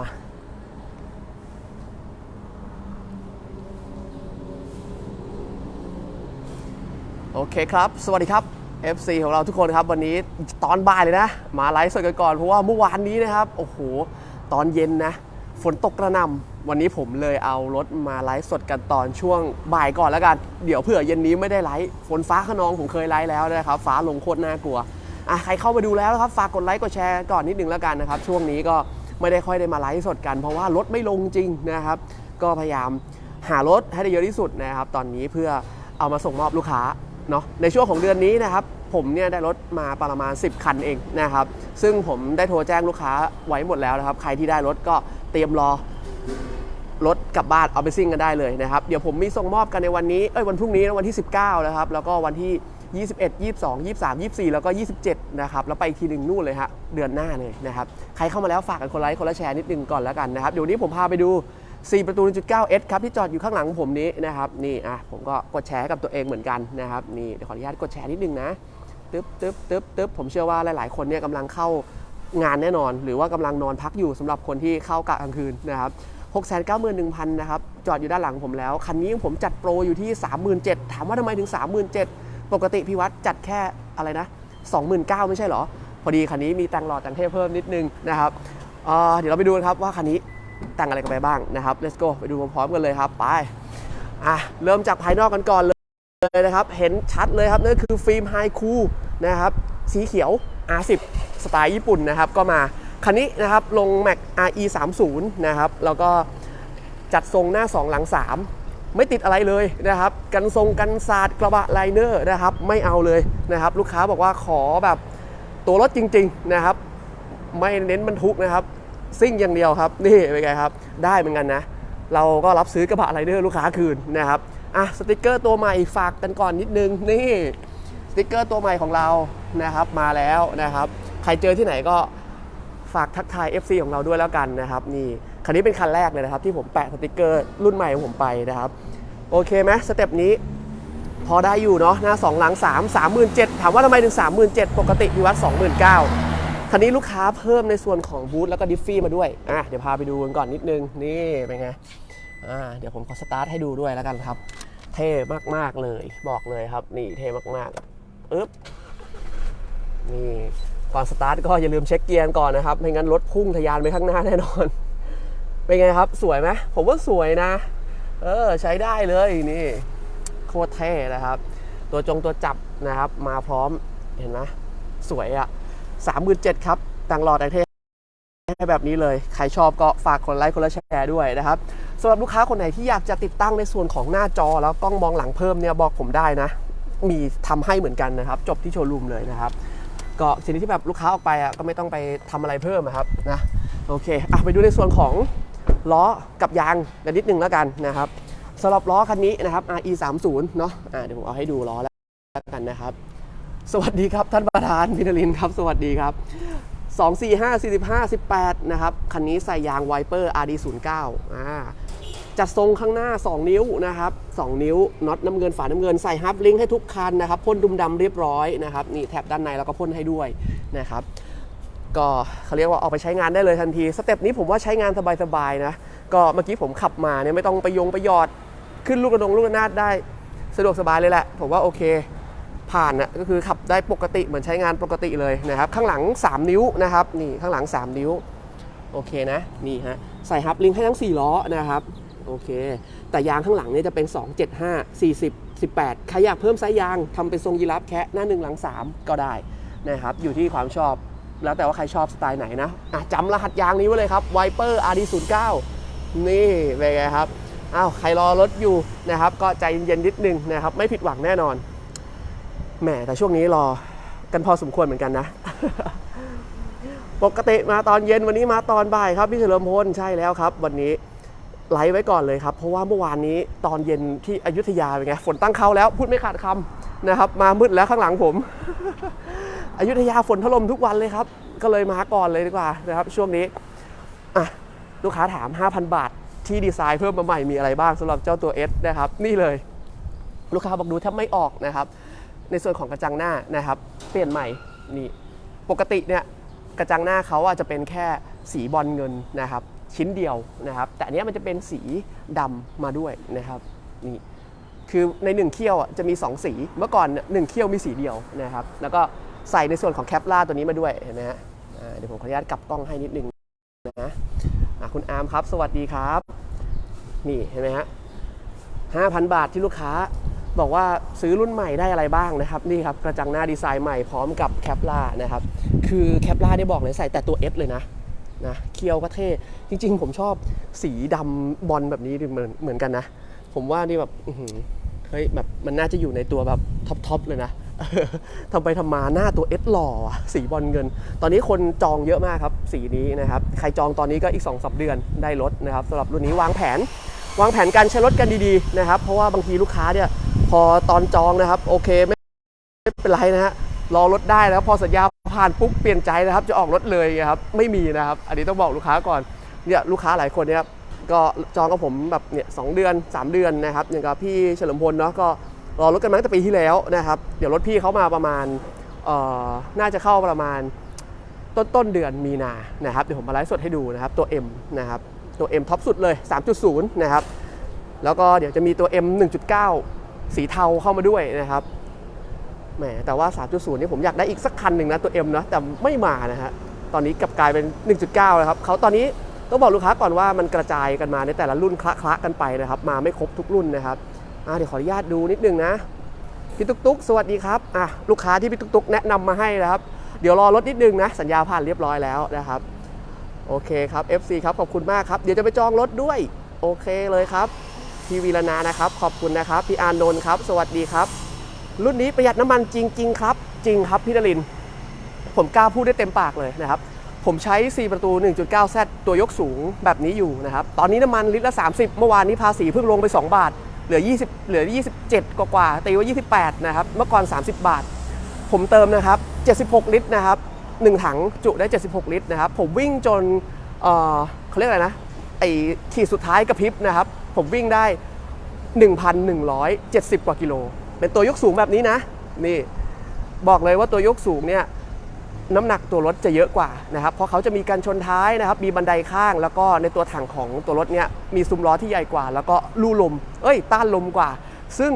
มา โอเคครับ สวัสดีครับ FC ของเราทุกคนครับ วันนี้ตอนบ่ายเลยนะ มาไลฟ์สดกันก่อน เพราะว่าเมื่อวานนี้นะครับ โอ้โห ตอนเย็นนะ ฝนตกกระหน่ำวันนี้ผมเลยเอารถมาไลฟ์สดกันตอนช่วงบ่ายก่อนแล้วกัน เดี๋ยวเผื่อเย็นนี้ไม่ได้ไลฟ์ฝนฟ้าขนองผมเคยไลฟ์แล้วนะครับ ฟ้าลงโคตรน่ากลัวอะใครเข้ามาดูแล้วครับ ฝากกดไลค์กดแชร์ก่อนนิดนึงแล้วกันนะครับ ช่วงนี้ก็ ไม่ได้ค่อยได้มาไลฟ์สดกัน เพราะว่ารถไม่ลงจริงนะครับ ก็พยายามหารถให้ได้เยอะที่สุดนะครับ ตอนนี้เพื่อเอามาส่งมอบลูกค้าเนาะในช่วงของเดือนนี้นะครับผมเนี่ยได้รถมาประมาณ 10 คันเองนะครับซึ่งผมได้โทรแจ้งลูกค้าไว้หมดแล้วนะครับ ใครที่ได้รถก็เตรียมรอรถกลับบ้านเอาไปซิ่งกันได้เลยนะครับ เดี๋ยวผมมีส่งมอบกันในวันนี้ เอ้ยวันพรุ่งนี้นะวันที่ 19 นะครับ แล้วก็วันที่ 21 22 23 24 แล้วก็ 27 นะครับ แล้วไปอีกทีหนึ่งนู่นเลยฮะ เดือนหน้าเลยนะครับ ใครเข้ามาแล้วฝากกันคนไลค์คนละแชร์นิดนึงก่อนแล้วกันนะครับ เดี๋ยวนี้ผมพาไปดู 4 ประตู 1.9S ครับ ที่จอดอยู่ข้างหลังผมนี้นะครับ นี่อะผมก็กดแชร์กับตัวเองเหมือนกันนะครับ นี่เดี๋ยวขออนุญาตกดแชร์นิดนึงนะ ตึ๊บตึ๊บตึ๊บตึ๊บผมเชื่อว่าหลาย ๆ คนเนี่ยกำลังเข้างานแน่นอน หรือว่ากำลังนอนพักอยู่สำหรับคนที่เข้ากะกลางคืนนะครับ691,000 นะครับ จอดอยู่ด้านหลังผมแล้ว คันนี้ผมจัดโปรอยู่ที่ 37,000ถามว่าทำไมถึง 37,000 ปกติพี่วัดจัดแค่อะไรนะ29,000ไม่ใช่หรอ พอดีคันนี้มีแต่งหล่อแต่งเทพเพิ่มนิดนึงนะครับเเดี๋ยวเราไปดูกันครับว่าคันนี้แต่งอะไรกันไปบ้างนะครับ let's go ไปดูพร้อมๆกันเลยครับไปอะเริ่มจากภายนอกกันก่อนเลยเลยนะครับ เห็นชัดเลยครับนั่นคือฟิล์มไฮคูนะครับสีเขียว R10 สไตล์ญี่ปุ่นนะครับก็มาคันนี้นะครับลง Mac RE 3 0 นะครับแล้วก็จัดทรงหน้า 2 หลัง 3 ไม่ติดอะไรเลยนะครับ กันทรงกันศาสตร์กระบะไลเนอร์นะครับ ไม่เอาเลยนะครับ ลูกค้าบอกว่าขอแบบตัวรถจริง ๆนะครับ ไม่เน้นบรรทุกนะครับ ซิ่งอย่างเดียวครับ นี่เป็นไงครับ ได้เหมือนกันนะ เราก็รับซื้อกระบะไรเดอร์ลูกค้าคืนนะครับอะสติกเกอร์ตัวใหม่ฝากกันก่อนนิดนึงนี่สติกเกอร์ตัวใหม่ของเรานะครับมาแล้วนะครับ ใครเจอที่ไหนก็ฝากทักทาย FC ของเราด้วยแล้วกันนะครับนี่ คันนี้เป็นคันแรกเลยนะครับ ที่ผมแปะสติกเกอร์รุ่นใหม่ของผมไปนะครับ โอเคไหมสเต็ปนี้ พอได้อยู่เนาะหน้า2หลัง 3 37,000ถามว่าทำไมถึง 37,000ปกติพี่วัด29,000คันนี้ลูกค้าเพิ่มในส่วนของบูธแล้วก็ดิฟฟี่มาด้วยอะเดี๋ยวพาไปดูกันก่อนนิดนึงนี่เป็นไงอ่าเดี๋ยวผมขอสตาร์ทให้ดูด้วยแล้วกันครับ เท่มากๆเลยบอกเลยครับนี่เท่มากๆอึ๊บนี่ก่อนสตาร์ทก็อย่าลืมเช็คเกียร์ก่อนนะครับไม่งั้นรถพุ่งทะยานไปข้างหน้าแน่นอน เป็นไงครับสวยไหมผมว่าสวยนะ เออใช้ได้เลยนี่โคตรเท่นะครับ ตัวจงตัวจับนะครับ มาพร้อมเห็นไหมสวยอะ่ะสามหมื่นเจ็ดครับตังหลอดไอเทให้แบบนี้เลย ใครชอบก็ฝากคนไลค์คนละแชร์ด้วยนะครับสำหรับลูกค้าคนไหนที่อยากจะติดตั้งในส่วนของหน้าจอแล้วกล้องมองหลังเพิ่มเนี่ยบอกผมได้นะ มีทำให้เหมือนกันนะครับ จบที่โชว์รูมเลยนะครับ ก็สิ่งที่แบบลูกค้าออกไปอะก็ไม่ต้องไปทำอะไรเพิ่มอะครับนะโอเคอะไปดูในส่วนของ ล้อกับยางกันนิดนึงแล้วกันนะครับสำหรับล้อคันนี้นะครับ RE 3 0เนาะะเดี๋ยวผมเอาให้ดูล้อแล้วกันนะครับ สวัสดีครับท่านประธานพินลินครับ สวัสดีครับ 2 4 5 45 18 นะครับ คันนี้ใส่ยางไวเปอร์ RD 0 9อ่าจัดทรงข้างหน้า 2 นิ้วนะครับ 2 นิ้วน็อตน้ำเงินฝาน้ำเงินใส่ฮับลิงก์ให้ทุกคันนะครับพ่นดุมดำเรียบร้อยนะครับนี่แถบด้านในเราก็พ่นให้ด้วยนะครับ ก็เขาเรียกว่าออกไปใช้งานได้เลยทันทีสเต็ปนี้ผมว่าใช้งานสบายๆนะก็เมื่อกี้ผมขับมาเนี่ยไม่ต้องไปยงไปหยอดขึ้นลูกกระดงลูกระนาดได้สะดวกสบายเลยแหละ ผมว่าโอเค ผ่านนะก็คือขับได้ปกติเหมือนใช้งานปกติเลยนะครับ ข้างหลัง 3 นิ้วนะครับนี่ข้างหลัง 3 นิ้วโอเคนะนี่ฮะใส่ฮับลิงให้ทั้ง 4 ล้อนะครับโอเค แต่ยางข้างหลังเนี่ยจะเป็น 2 7 5 40 18ใครอยากเพิ่มไซส์ยางทำเป็นทรงยีราฟแคะหน้า1หลัง 3 ก็ได้นะครับอยู่ที่ความชอบ แล้วแต่ว่าใครชอบสไตล์ไหนนะะจำรหัสยางนี้ไว้เลยครับ Viper RD09 นี่เป็นไงครับอ้าวใครรอรถอยู่นะครับ ก็ใจเย็นๆนิดนึงนะครับ ไม่ผิดหวังแน่นอนแหมแต่ช่วงนี้รอกันพอสมควรเหมือนกันนะ ปกติมาตอนเย็นวันนี้มาตอนบ่ายครับพี่เฉลิมพลใช่แล้วครับ วันนี้ไลฟ์ไว้ก่อนเลยครับ เพราะว่าเมื่อวานนี้ตอนเย็นที่อยุธยาเป็นไงฝนตั้งเขาแล้วพูดไม่ขาดคำนะครับ มามืดแล้วข้างหลังผม อยุธยาฝนถล่มทุกวันเลยครับ ก็เลยมาก่อนเลยดีกว่านะครับ ช่วงนี้อะลูกค้าถาม 5,000 บาท ที่ดีไซน์เพิ่มมาใหม่มีอะไรบ้างสำหรับเจ้าตัว S นะครับ นี่เลย ลูกค้าบอกดูแทบไม่ออกนะครับ ในส่วนของกระจังหน้านะครับ เปลี่ยนใหม่นี่ปกติเนี่ยกระจังหน้าเขาอาจจะเป็นแค่สีบอลเงินนะครับ ชิ้นเดียวนะครับ แต่อันเนี้ยมันจะเป็นสีดำมาด้วยนะครับนี่คือในหนึ่งเขี้ยวจะมี 2 สีเมื่อก่อนเนี่ยหนึ่งเขี้ยวมีสีเดียวนะครับ แล้วก็ ใส่ในส่วนของแคปล่าตัวนี้มาด้วยเห็นไหมฮะเดี๋ยวผมขออนุญาตกลับกล้องให้นิดนึงนะอะคุณอาร์มครับ สวัสดีครับ นี่เห็นไหมฮะ5,000บาทที่ลูกค้าบอกว่าซื้อรุ่นใหม่ได้อะไรบ้างนะครับ นี่ครับกระจังหน้าดีไซน์ใหม่พร้อมกับแคปล่านะครับ คือแคปล่าได้บอกเลยใส่แต่ตัว S เลยนะนะเคียวก็เท่จริง ๆ ผมชอบสีดำบอลแบบนี้เหมือนเหมือนกันนะ ผมว่านี่แบบเฮ้ยแบบมันน่าจะอยู่ในตัวแบบท็อปๆเลยนะ ทำไปทำมาหน้าตัว S หล่อสีบอลเงิน ตอนนี้คนจองเยอะมากครับ สีนี้นะครับ ใครจองตอนนี้ก็อีก2อสเดือนได้รถนะครับสำหรับรุ่นนี้วางแผน วางแผนการใช้รถกันดีๆนะครับ เพราะว่าบางทีลูกค้าเนี่ยพอตอนจองนะครับ โอเคไม่เป็นไรนะฮะรอรถได้แล้วพอสัญญาผ่านปุ๊บเปลี่ยนใจนะครับ จะออกรถเลยครับไม่มีนะครับ อันนี้ต้องบอกลูกค้าก่อนเนี่ยลูกค้าหลายคนเนี่ยก็จองกับผมแบบเนี่ยสองเดือน 3 เดือนนะครับอย่างกับพี่เฉลิมพลเนาะก็ รอรถกันมาตั้งแต่ปีที่แล้วนะครับ เดี๋ยวรถพี่เขามาประมาณน่าจะเข้าประมาณต้นต้นเดือนมีนานะครับ เดี๋ยวผมมาไลฟ์สดให้ดูนะครับ ตัว M นะครับ ตัว M ท็อปสุดเลย 3.0 นะครับ แล้วก็เดี๋ยวจะมีตัว M 1.9 สีเทาเข้ามาด้วยนะครับแหมแต่ว่า 3.0 นี่ผมอยากได้อีกสักคันหนึ่งนะตัว M นะแต่ไม่มานะฮะตอนนี้กลับกลายเป็น 1.9 แล้วครับเขาตอนนี้ต้องบอกลูกค้าก่อนว่ามันกระจายกันมาในแต่ละรุ่นคละคละกันไปนะครับ มาไม่ครบทุกรุ่นนะครับ เดี๋ยวขออนุญาตดูนิดนึงนะพี่ตุ๊กตุ๊กสวัสดีครับอะลูกค้าที่พี่ตุ๊กตุ๊กแนะนำมาให้นะครับ เดี๋ยวรอรถนิดนึงนะ สัญญาผ่านเรียบร้อยแล้วนะครับ โอเคครับ FC ครับขอบคุณมากครับ เดี๋ยวจะไปจองรถด้วย โอเคเลยครับพี่วีรนานะครับ ขอบคุณนะครับ พี่อานนท์ครับ สวัสดีครับ รุ่นนี้ประหยัดน้ำมันจริง ๆ ครับ จริงครับพี่นริน ผมกล้าพูดได้เต็มปากเลยนะครับ ผมใช้ 4 ประตู 1.9Z ตัวยกสูงแบบนี้อยู่นะครับ ตอนนี้น้ำมันลิตรละ 30 เมื่อวานนี้ภาษีเพิ่งลงไป 2 บาท เหลือ 20 เหลือ 27 กว่ากว่าตีว่า 28 นะครับ เมื่อก่อน 30 บาท ผมเติมนะครับ 76 ลิตรนะครับ 1 ถังจุได้ 76 ลิตรนะครับ ผมวิ่งจนเออเขาเรียกอะไรนะ ไอ้ขีดสุดท้ายกระพริบนะครับ ผมวิ่งได้ 1,170 กว่ากิโล เป็นตัวยกสูงแบบนี้นะ นี่ บอกเลยว่าตัวยกสูงเนี่ย น้ำหนักตัวรถจะเยอะกว่านะครับเพราะเขาจะมีการชนท้ายนะครับ มีบันไดข้าง แล้วก็ในตัวถังของตัวรถเนี่ยมีซุ้มล้อที่ใหญ่กว่า แล้วก็ลู่ลม เอ้ย ต้านลมกว่า ซึ่ง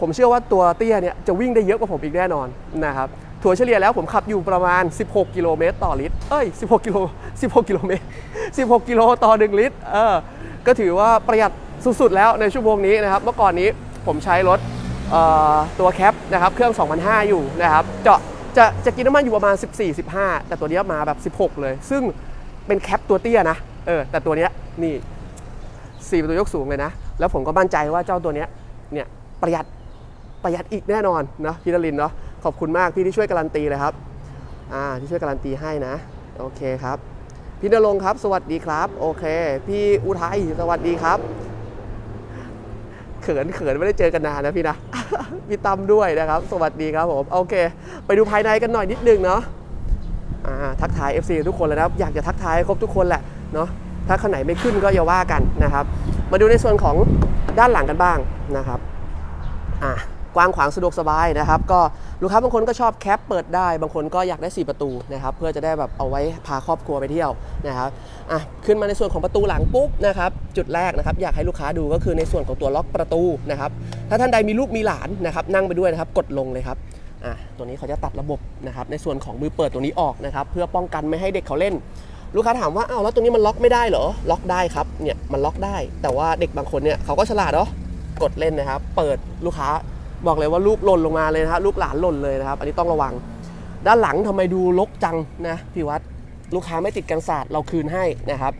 ผมเชื่อว่าตัวเตี้ยเนี่ยจะวิ่งได้เยอะกว่าผมอีกแน่นอนนะครับถั่วเฉลี่ยแล้วผมขับอยู่ประมาณ 16 กิโลเมตรต่อลิตร เอ้ย 16 กิโล 16 กิโลเมตร 16 กิโลต่อ 1 ลิตร เออ ก็ถือว่าประหยัดสุดๆแล้วในชั่วโมงนี้นะครับ เมื่อก่อนนี้ผมใช้รถเอ่อตัวแคปนะครับ เครื่อง2,500อยู่นะครับ เจาะ จะจะกินน้ำมันอยู่ประมาณ 14-15 แต่ตัวนี้มาแบบ 16 เลย ซึ่งเป็นแคปตัวเตี้ยนะ เออ แต่ตัวนี้นี่4ประตูยกสูงเลยนะ แล้วผมก็มั่นใจว่าเจ้าตัวนี้เนี่ยประหยัดประหยัดอีกแน่นอนนะพี่นรินเนาะขอบคุณมากพี่ที่ช่วยการันตีเลยครับอ่าที่ช่วยการันตีให้นะ โอเคครับ พี่นรงค์ครับ สวัสดีครับ โอเค พี่อุทัยสวัสดีครับ เขินเขินไม่ได้เจอกันนานนะพี่นะ พี่ตั้มด้วยนะครับ สวัสดีครับผม โอเค ไปดูภายในกันหน่อยนิดนึงเนาะทักทาย FC ทุกคนเลยนะครับ อยากจะทักทายครบทุกคนแหละเนาะ ถ้าข้างไหนไม่ขึ้นก็อย่าว่ากันนะครับ มาดูในส่วนของด้านหลังกันบ้างนะครับ อ่า กว้างขวางสะดวกสบายนะครับ ก็ลูกค้าบางคนก็ชอบแคปเปิดได้ บางคนก็อยากได้ 4 ประตูนะครับ เพื่อจะได้แบบเอาไว้พาครอบครัวไปเที่ยวนะครับอะขึ้นมาในส่วนของประตูหลังปุ๊บนะครับ จุดแรกนะครับ อยากให้ลูกค้าดูก็คือในส่วนของตัวล็อกประตูนะครับ ถ้าท่านใดมีลูกมีหลานนะครับ นั่งไปด้วยนะครับ กดลงเลยครับอะตัวนี้เขาจะตัดระบบนะครับในส่วนของมือเปิดตัวนี้ออกนะครับ เพื่อป้องกันไม่ให้เด็กเขาเล่นลูกค้าถามว่าอ้าวแล้วตรงนี้มันล็อกไม่ได้เหรอ ล็อกได้ครับ เนี่ยมันล็อกได้ แต่ว่าเด็กบางคนเนี่ยเขาก็ฉลาดเนาะ กดเล่นนะครับ เปิดลูกค้า บอกเลยว่าลูกหล่นลงมาเลยนะครับลูกหลานหล่นเลยนะครับ อันนี้ต้องระวัง ด้านหลังทำไมดูรกจังนะพี่วัดลูกค้าไม่ติดกันศาสตร์เราคืนให้นะครับ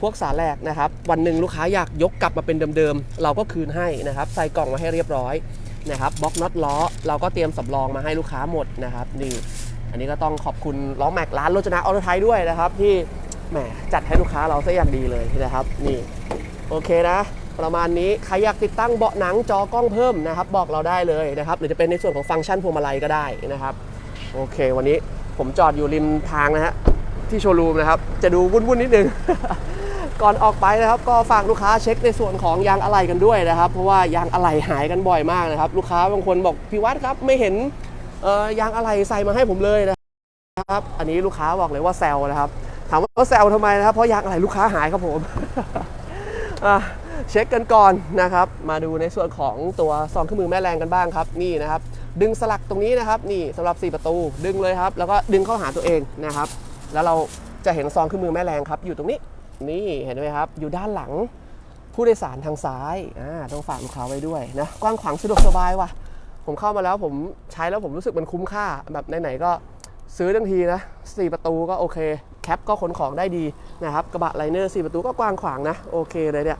พวกสาแรกนะครับ วันหนึ่งลูกค้าอยากยกกลับมาเป็นเดิมๆเราก็คืนให้นะครับ ใส่กล่องมาให้เรียบร้อยนะครับบล็อกน็อตล้อเราก็เตรียมสำรองมาให้ลูกค้าหมดนะครับนี่อันนี้ก็ต้องขอบคุณล้อแม็กร้านโรจนะออโตไทยด้วยนะครับ ที่แหมจัดให้ลูกค้าเราซะอย่างดีเลยนะครับ นี่โอเคนะ ประมาณนี้ ใครอยากติดตั้งเบาะหนังจอกล้องเพิ่มนะครับ บอกเราได้เลยนะครับ หรือจะเป็นในส่วนของฟังก์ชันพวงมาลัยก็ได้นะครับ โอเค วันนี้ผมจอดอยู่ริมทางนะฮะที่โชว์รูมนะครับ จะดูวุ่นๆนิดนึง ก่อนออกไปนะครับ ก็ฝากลูกค้าเช็คในส่วนของยางอะไหล่กันด้วยนะครับ เพราะว่ายางอะไหล่หายกันบ่อยมากนะครับ ลูกค้าบางคนบอกพี่วัดครับไม่เห็นยางอะไหล่ใส่มาให้ผมเลยนะครับ อันนี้ลูกค้าบอกเลยว่าแซวนะครับ ถามว่าแซวทำไมนะครับ เพราะยางอะไหล่ลูกค้าหายครับผมอะ เช็คกันก่อนนะครับ มาดูในส่วนของตัวซองเครื่องมือแม่แรงกันบ้างครับนี่นะครับดึงสลักตรงนี้นะครับนี่สำหรับ 4 ประตูดึงเลยครับ แล้วก็ดึงเข้าหาตัวเองนะครับ แล้วเราจะเห็นซองเครื่องมือแม่แรงครับ อยู่ตรงนี้นี่เห็นไหมครับ อยู่ด้านหลังผู้โดยสารทางซ้ายอ่าต้องฝากลูกค้าไว้ด้วยนะกว้างขวางสะดวกสบายว่ะ ผมเข้ามาแล้วผมใช้แล้วผมรู้สึกมันคุ้มค่าแบบไหนๆก็ซื้อทั้งทีนะสี่ประตูก็โอเค แคปก็ขนของได้ดีนะครับกระบะไลเนอร์สี่ประตูก็กว้างขวางนะโอเคเลยเนี่ย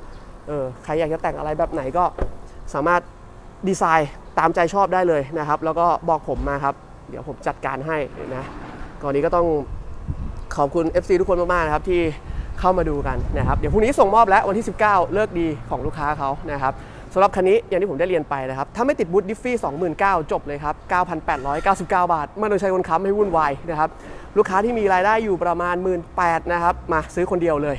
เออใครอยากจะแต่งอะไรแบบไหนก็สามารถดีไซน์ตามใจชอบได้เลยนะครับ แล้วก็บอกผมมาครับ เดี๋ยวผมจัดการให้นะก่อนนี้ก็ต้องขอบคุณ FC ทุกคนมากๆนะครับที่เข้ามาดูกันนะครับ เดี๋ยวพรุ่งนี้ส่งมอบแล้ววันที่ 19 เลิกดีของลูกค้าเขานะครับสำหรับคันนี้อย่างที่ผมได้เรียนไปนะครับ ถ้าไม่ติดบูธดิฟฟี่29,000 จบเลยครับ 9,899 บาท ไม่ต้องใช้คนค้ำให้วุ่นวายนะครับ ลูกค้าที่มีรายได้อยู่ประมาณ 18,000นะครับ มาซื้อคนเดียวเลย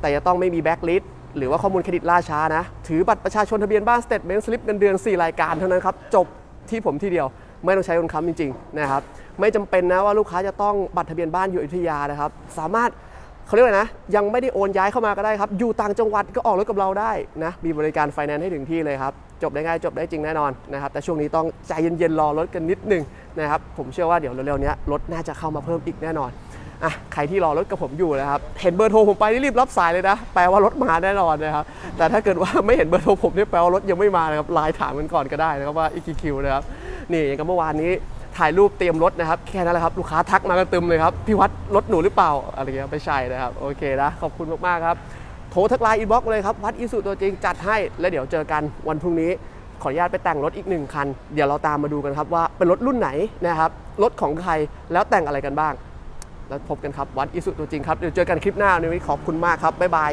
แต่จะต้องไม่มีแบ็กลิส หรือว่าข้อมูลเครดิตล่าช้านะ ถือบัตรประชาชนทะเบียนบ้านสเตทเมนต์สลิปเงินเดือน 4 รายการเท่านั้นครับ จบที่ผมที่เดียว ไม่ต้องใช้คนค้ำจริงๆนะครับไม่จำเป็นนะว่าลูกค้าจะต้องบัตรทะเบียนบ้านอยู่อยุธยานะครับ สามารถเขาเรียกว่านะ ยังไม่ได้โอนย้ายเข้ามาก็ได้ครับ อยู่ต่างจังหวัดก็ออกรถกับเราได้นะมีบริการไฟแนนซ์ให้ถึงที่เลยครับ จบได้ง่ายจบได้จริงแน่นอนนะครับแต่ช่วงนี้ต้องใจเย็นๆรอรถกันนิดนึงนะครับผมเชื่อว่าเดี๋ยวเร็วๆนี้รถน่าจะเข้ามาเพิ่มอีกแน่นอน อะใครที่รอรถกับผมอยู่นะครับ เห็นเบอร์โทรผมไปนี่รีบรับสายเลยนะ แปลว่ารถมาแน่นอนนะครับ แต่ถ้าเกิดว่าไม่เห็นเบอร์โทรผมนี่แปลว่ารถยังไม่มานะครับไลน์ถามกันก่อนก็ได้นะครับว่า EQQ นะครับนี่อย่างกับเมื่อวานนี้ถ่ายรูปเตรียมรถนะครับ แค่นั้นแหละครับลูกค้าทักมากันตึมเลยครับพี่วัดรถหนูหรือเปล่าอะไรเงี้ยไม่ใช่นะครับโอเคนะขอบคุณมากๆครับโทรทักไลน์อินบ็อกซ์เลยครับวัดอิสุตัวจริงจัดให้ แล้วเดี๋ยวเจอกันวันพรุ่งนี้ขออนุญาตไปแต่งรถอีกหนึ่งคัน เดี๋ยวเราตามมาดูกันครับว่าเป็นรถรุ่นไหนนะครับรถของใครแล้วแต่งอะไรกันบ้าง แล้วพบกันครับ วัดอิสุตัวจริงครับ เดี๋ยวเจอกันคลิปหน้าในวันนี้ขอบคุณมากครับ บ๊ายบาย